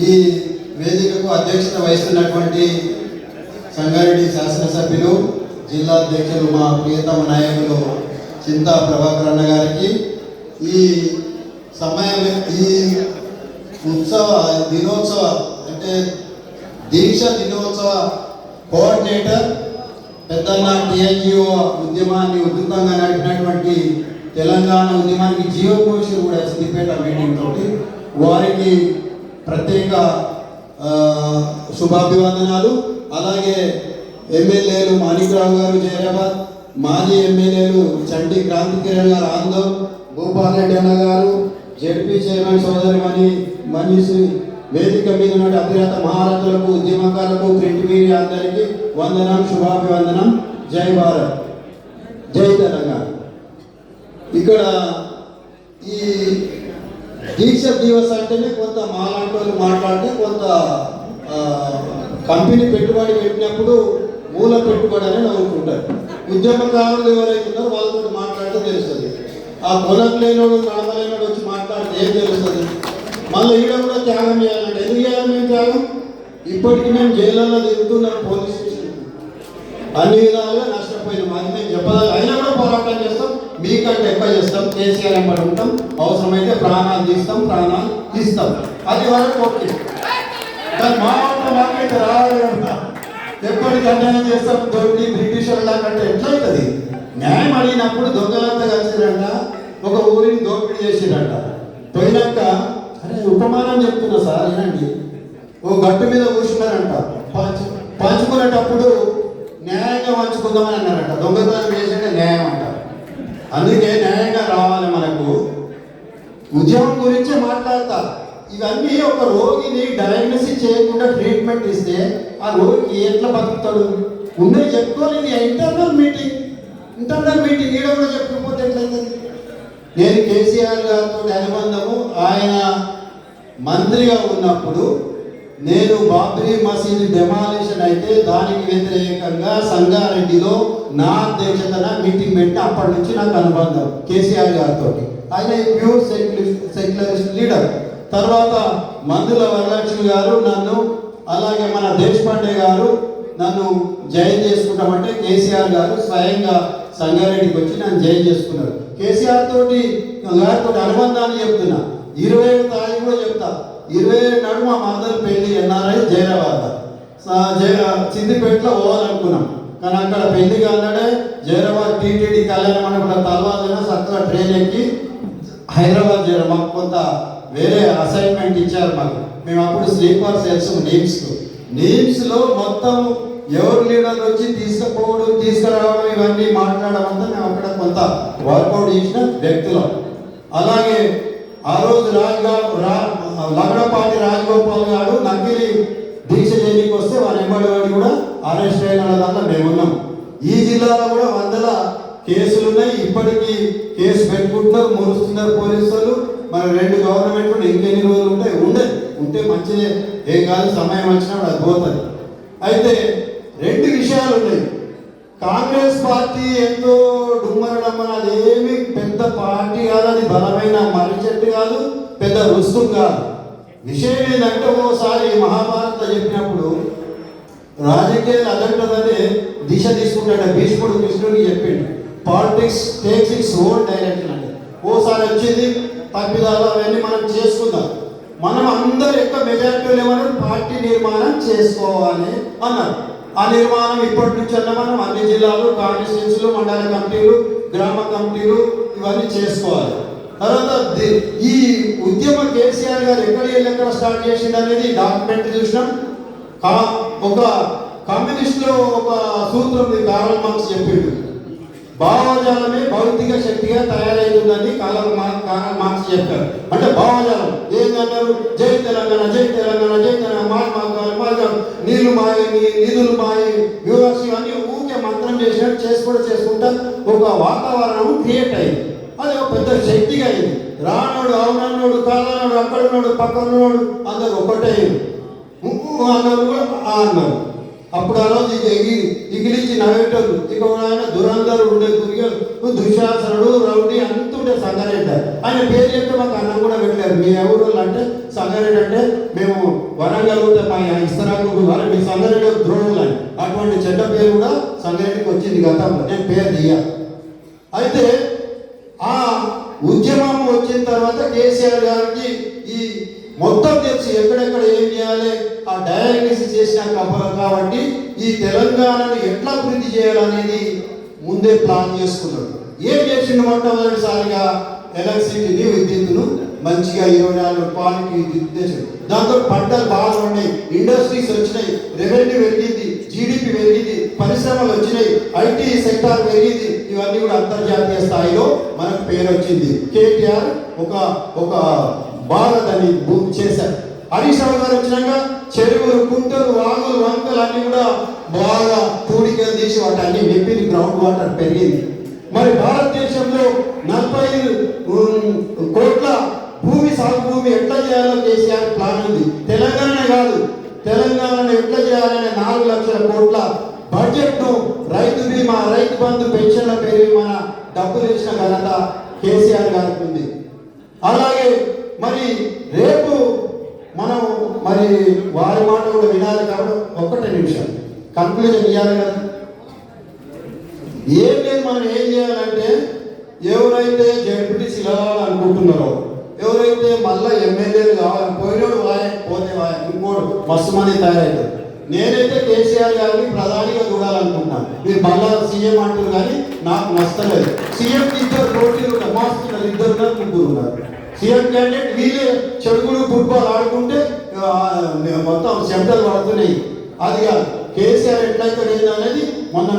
ఈ వేదికకు అధ్యక్షత వహిస్తున్నటువంటి సంగారెడ్డి శాసనసభ్యులు జిల్లా అధ్యక్షులు మా ప్రియతమ నాయకులు చింతా ప్రభాకర్ అన్న గారికి. ఈ సమయం ఈ ఉత్సవ దినోత్సవ అంటే దీక్ష దినోత్సవ కోఆర్డినేటర్ పెద్దన్న టిఎన్జిఓ ఉద్యమాన్ని ఉధృతంగా నడిపినటువంటి తెలంగాణ ఉద్యమానికి జీవకోశి కూడా సిద్దిపేట మీటింగ్ తోటి వారికి ప్రత్యేక శుభాభివందనాలు. అలాగే ఎమ్మెల్యేలు మాణిక్రావు గారు జైరాబాద్ మాజీ ఎమ్మెల్యేలు చంటి క్రాంతి కిరణ్ గారు ఆందోళ్ భూపాల్ రెడ్డి అన్న గారు జడ్పీ చైర్మన్ సోదరి మణి మనిషి వేదిక మీద ఉన్న అభిరత మహారథులకు ఉద్యమకారులకు ప్రింట్ మీడియా అందరికీ వందనం శుభాభివందనం. జై భారత్. జై తెలంగాణ. ఇక్కడ ఈ దీక్ష దివస్ అంటేనే కొంత మాలాంటి వాళ్ళు మాట్లాడితే కొంత కంపెనీ పెట్టుబడి పెట్టినప్పుడు మూల పెట్టుబడి అని నవ్వుకుంటారు. ఉద్యమకారులు ఎవరైతే ఉన్నారో వాళ్ళతో మాట్లాడితే తెలుస్తుంది. ఆ కొనకు లేనోడు నడవలేనోడు వచ్చి మాట్లాడితే ఏం తెలుస్తుంది? మళ్ళీ ఈడ కూడా త్యాగం చేయాలంటే ఎందుకు చేయాలి మేము త్యాగం? ఇప్పటికి మేము జైళ్ళలో తిరుగుతున్నాం పోలీస్ స్టేషన్ అన్ని విధాలుగా నష్టపోయినాం అది మేము అయినా కూడా పోరాటం చేస్తాం మీకంటే ఎక్కువ చేస్తాం కేసీఆర్ ఎంబడి ఉంటాం అవసరమైతే ప్రాణాలు తీస్తాం ప్రాణాలు తీస్తాం. అది వరకు ఓకే. దాని మా మాట మాకైతే రావాలి ఎప్పటికి అన్యాయం చేస్తాం దొరికి బ్రిటిష్ కంటే ఎట్లయితుంది? న్యాయం అడిగినప్పుడు దొంగలంతా కలిసిరంట ఒక ఊరిని దోపిడీ చేసిరంట. పోయినాక అరే ఉపమానం చెప్తున్నా సార్ వినండి. ఓ గట్టు మీద కూర్చున్నారంట. పంచు పంచుకునేటప్పుడు న్యాయంగా పంచుకుందామని అన్నారంట. దొంగతనం చేసాక న్యాయం అంటారు. అందుకే న్యాయంగా రావాలి మనకు. ఉద్యమం గురించే మాట్లాడతా ఇవన్నీ ఒక రోగిని డయాగ్నోసిస్ చేయకుండా ట్రీట్మెంట్ ఇస్తే ఆ రోగికి ఎట్లా బతుకుతాడు? ఉండే చెప్పుకోలేదు ఇంటర్నల్ మీటింగ్. ఇంటర్నల్ మీటింగ్ ఈడ కూడా చెప్పకపోతే ఎట్లయితుంది? నేను కేసీఆర్ గారితో అనుబంధము ఆయన మంత్రిగా ఉన్నప్పుడు నేను బాబ్రీ మసీద్ డెమాలిషన్ అయితే దానికి వ్యతిరేకంగా సంగారెడ్డిలో నా అధ్యక్షతన మీటింగ్ పెట్టి అప్పటి నుంచి నాకు అనుబంధం కేసీఆర్ గారితో ఆయన ప్యూర్ సెక్యులరిస్ట్ సెక్యులరిస్ట్ లీడర్. తర్వాత మందుల వరలక్ష్మి గారు నన్ను అలాగే మన దేశపాండే గారు నన్ను జైన్ చేసుకుంటామంటే కేసీఆర్ గారు స్వయంగా సంగారెడ్డికి వచ్చి నన్ను జైన్ చేసుకున్నారు. కేసీఆర్ తోటి గారితో అనుబంధాన్ని చెప్తున్నా. ఇరవై తారీఖు కూడా చెప్తా. ఇరవై ఏడు నాడు మా మదర్ పెళ్ళి ఎన్ఆర్ఐ జైరాబాద్ స- సిద్దిపేటలో పోవాలనుకున్నాం కానీ అక్కడ పెళ్ళి కాగానే జైరాబాద్ టీటీడీ కళ్యాణ మండపం తలవాదైనా చక్కగా ట్రైన్ ఎక్కి హైదరాబాద్ చేయడం మాకు కొంత వేరే అసైన్మెంట్ ఇచ్చారు మాకు. మేము అప్పుడు స్లీపర్ సెల్స్ నీమ్స్ నీమ్స్లో మొత్తం ఎవరు లీడర్లు వచ్చి తీసుకుపోవడం తీసుకురావడం ఇవన్నీ మాట్లాడడం అంతా మేము అక్కడ కొంత వర్కౌట్ చేసిన వ్యక్తులం. అలాగే ఆ రోజు రాజుగా రా లగడపాటి రాజగోపాల్ గారు నకిలీ దీక్ష చేయడానికి వస్తే వారి ఎంబడి వాడి కూడా అరెస్ట్ అయిన దాంట్లో మేమున్నాం. ఈ జిల్లాలో కూడా వందల కేసులు ఉన్నాయి. ఇప్పటికీ కేసు పెట్టుకుంటున్నారు మురుస్తున్నారు పోలీసులు. మరి మన రెండు గవర్నమెంట్ కూడా ఇంకెన్ని రోజులు ఉంటాయి? ఉండదు. ఉంటే మంచిదే. ఏం కాదు సమయం వచ్చినప్పుడు అది పోతుంది. అయితే రెండు విషయాలు ఉన్నాయి. కాంగ్రెస్ పార్టీ ఎంతో డుమ్మరడమ్మన అదేమి పెద్ద పార్టీ కాదు. అది బలమైన మర్రి చెట్టు కాదు పెద్ద రుస్తుం కాదు. విషయం ఏంటంటే ఓసారి మహాభారత చెప్పినప్పుడు రాజకీయాలు అదంటదనే దిశ తీసుకుంటాడు భీష్ముడు కృష్ణుడికి చెప్పిండు. Politics takes its own direction అంటే ఓసారి వచ్చింది తప్పిదాలు అవన్నీ మనం చేసుకుందాం. మనం అందరి యొక్క మెజార్టీలు ఏమన్నారు పార్టీ నిర్మాణం చేసుకోవాలి అన్నారు. ఆ నిర్మాణం ఇప్పటి నుంచి అన్న మనం అన్ని జిల్లాలు కాన్స్టిట్యూన్సీలు మండల కమిటీలు గ్రామ కమిటీలు ఇవన్నీ చేసుకోవాలి. తర్వాత ఈ ఉద్యమ కేసీఆర్ గారు ఎక్కడ ఎక్కడ స్టార్ట్ చేసింది అనేది డాక్యుమెంట్ చూసినాం. కా- ఒక కమ్యూనిస్ట్లో ఒక సూత్రం ఉంది కారల్ మార్క్స్ చెప్పిండు. భావజాలమే భౌతిక శక్తిగా తయారైతుందని కాలం మా- కారల్ మార్క్స్ చెప్పారు. అంటే భావజాలం. ఏంటన్నారు జై తెలంగాణ జై తెలంగాణ జై తెలంగాణ మహాత్మా గాంధీ నీళ్ళు మాయి నిధులు మాయి యూనివర్స్ అన్ని ఊకే మంత్రం చేసినట్టు చేసుకుంటూ చేసుకుంటా ఒక వాతావరణం క్రియేట్ అయింది. అది ఒక పెద్ద శక్తిగా అయింది. రానోడు అవునన్నోడు కాదన్నోడు అక్కడున్నాడు పక్కనున్నాడు అందరు ఒకటే అన్నారు కూడా అన్నారు. అప్పుడు ఆ రోజు ఎగి ఇగిలించి నవ్వేటోళ్ళు ఇక ఆయన దురంధరు ఉండే దుర్గలు దుశాసనుడు రౌడి అంత ఉండే సంగారెడ్డి ఆయన. పేరు చెప్తే మాకు అన్నం కూడా వెళ్ళారు మీ ఎవరు అంటే సంగారెడ్డి అంటే మేము వరంగల్ ఉంటే మా ఇస్తరాకు వారు మీ సంగారెడ్డి ద్రోణులు అని అటువంటి చెడ్డ పేరు కూడా సంగారెడ్డికి వచ్చింది గతంలో. నేను పేరు దియ్య అయితే తర్వాత కేసీఆర్ గారికి ఈ మొత్తం తెలిసి ఎక్కడెక్కడ ఏం చేయాలి ఆ డయాగ్నోసిస్ చేసిన కాబట్టి ఈ తెలంగాణను ఎట్లా అభివృద్ధి చేయాలనేది ముందే ప్లాన్ చేసుకున్నాడు. ఏం చేసిండు మొట్టమొదటిసారిగా? ఎలక్ట్రిసిటీ విద్యుత్తును మంచిగా ఇరవై నాలుగు రూపాయలకి విద్యుత్ దాంతో పంటలు బాగా ఉన్నాయి ఇండస్ట్రీస్ వచ్చినాయి. రెవెన్యూ పెరిగింది. జీడిపి పెరిగింది. పరిశ్రమలు వచ్చినాయి. ఐటీ సెక్టార్ పెరిగింది. ఇవన్నీ కూడా అంతర్జాతీయ స్థాయిలో మనకు పేరు వచ్చింది కేటీఆర్ ఒక ఒక భారత్ అని భూమి చేశారు. హరీష్ రావు గారు వచ్చినాక చెరువులు కుంటలు వాగులు వంకలు అన్ని కూడా బాగా పూడికలు తీసి వాటి అన్ని నింపింది గ్రౌండ్ వాటర్ పెరిగింది. మరి భారతదేశంలో నలభై కోట్ల భూమి సాగు భూమి ఎట్లా చేయాలో కేసీఆర్ ప్లాన్ ఉంది. తెలంగాణ కాదు. తెలంగాణను ఎట్లా చేయాలనే నాలుగు లక్షల కోట్ల బడ్జెట్ను రైతు బీమా రైతు బంధు పెన్షన్ల పేరు మన డబ్బులు ఇచ్చిన ఘనత కేసీఆర్ గారికి ఉంది. అలాగే మరి రేపు మనం మరి వారి మాట కూడా వినాలి కాబట్టి ఒక్కటే నిమిషం. కంక్లూజన్ ఇవ్వాలి కదా? ఏం లేదు మనం ఏం చేయాలంటే ఎవరైతే జడ్పీటీసీ కావాలనుకుంటున్నారో ఎవరైతే మళ్ళీ ఎమ్మెల్యేలు కావాలి పోయినోడు వాయ పోతే వాయ ఇంకోడు మస్తు మంది తయారవుతారు నేనైతే కేసీఆర్ గారిని ప్రధానిగా చూడాలనుకుంటున్నాను. మీరు మళ్ళా సీఎం అంటారు కానీ నాకు నచ్చలేదు. సీఎం ఇద్దరు పోటీలు ఉన్నారు ఇద్దరు ఉన్నారు ముగ్గురు ఉన్నారు. సీఎం క్యాండిడేట్ వీళ్ళే చెడుగుడు ఫుట్బాల్ ఆడుకుంటే మొత్తం చెమటలు పడుతున్నాయి అది కాదు. కేసీఆర్ ఎట్లయితే అనేది మొన్న